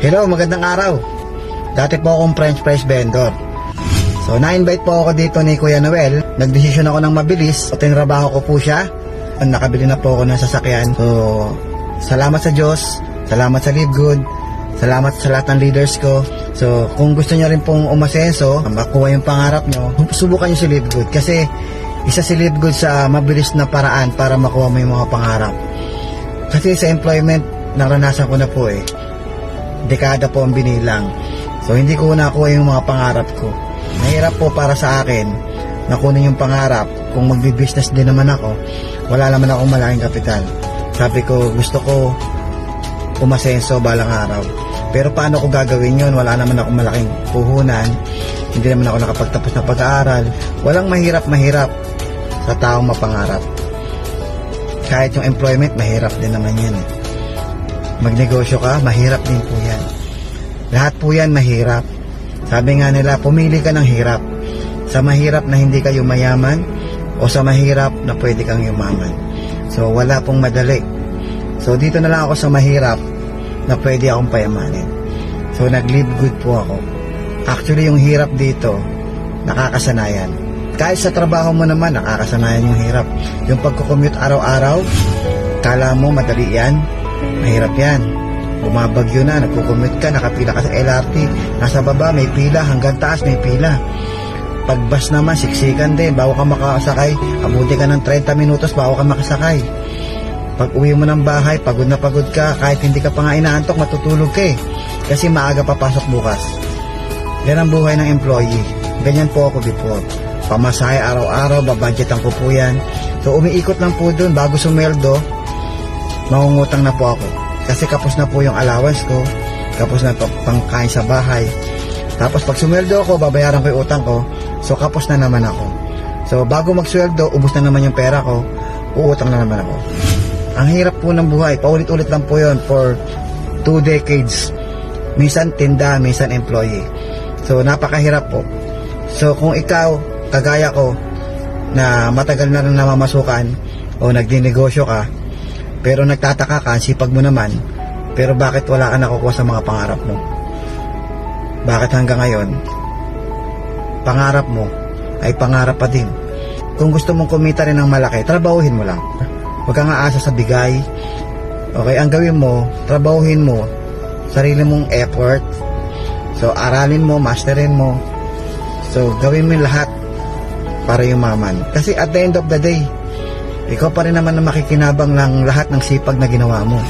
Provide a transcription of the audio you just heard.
Hello, magandang araw. Dati po akong french fries vendor. So, na-invite po ako dito ni Kuya Noel. Nagdesisyon ako ng mabilis. O, tinrabaho ko po siya. Nakabili na po ako ng sasakyan. So, salamat sa Diyos. Salamat sa Live Good. Salamat sa lahat ng leaders ko. So, kung gusto niyo rin pong umasenso, makuha yung pangarap nyo, subukan niyo si Live Good. Kasi, isa si Live Good sa mabilis na paraan para makuha mo yung mga pangarap. Kasi sa employment, naranasan ko na po eh. Dekada po ang binilang. So, hindi ko nakuha yung mga pangarap ko. Mahirap po para sa akin na kunin yung pangarap. Kung magbi-business din naman ako, wala naman akong malaking kapital. Sabi ko, gusto ko umasenso balang araw. Pero paano ko gagawin yun? Wala naman akong malaking puhunan. Hindi naman ako nakapagtapos ng pag-aaral. Walang mahirap-mahirap sa taong mapangarap. Kahit yung employment, mahirap din naman yan. eh. Magnegosyo ka, mahirap din po yan. Lahat po yan mahirap. Sabi nga nila, pumili ka ng hirap. Sa mahirap na hindi kayo mayaman o sa mahirap na pwede kang yumaman. So, wala pong madali. So, dito na lang ako sa mahirap na pwede akong payamanin. So, nag-live good po ako. Actually, yung hirap dito, nakakasanayan. Kahit sa trabaho mo naman, nakakasanayan yung hirap. Yung pagkukommute araw-araw, kala mo madali yan, mahirap yan. Bumabagyo na, nagkukommute ka, nakapila ka sa LRT, nasa baba may pila, hanggang taas may pila. Pag bus naman, siksikan din, bago ka makasakay, abuti ka ng 30 minutos bago ka makasakay. Pag uwi mo ng bahay, pagod na pagod ka, kahit hindi ka pa nga inaantok, matutulog ka eh. Kasi maaga papasok bukas. Yan ang buhay ng employee. Ganyan po ako before. Pamasahe araw-araw, babudgetan ko po yan. So umiikot lang po dun, bago sumweldo, mangungutang na po ako. Kasi kapos na po yung allowance ko, kapos na to pangkain sa bahay. Tapos pag sumweldo ako, babayaran ko yung utang ko, so kapos na naman ako. So bago magsweldo, ubos na naman yung pera ko, uutang na naman ako. Ang hirap po ng buhay, paulit-ulit lang po yon for two decades. Minsan tinda, minsan employee. So napakahirap po. So kung ikaw, kagaya ko, na matagal na rin namamasukan o nagdinegosyo ka, pero nagtataka ka, sipag mo naman, pero bakit wala ka nakukuha sa mga pangarap mo? Bakit hanggang ngayon, pangarap mo ay pangarap pa din? Kung gusto mong kumita rin ng malaki, trabahuhin mo lang. Huwag kang aasa sa bigay. Okay, ang gawin mo, trabahuhin mo, sarili mong effort. So, aralin mo, masterin mo. So, gawin mo lahat para yumaman. Kasi at the end of the day, ikaw pa rin naman ang makikinabang ng lahat ng sipag na ginawa mo.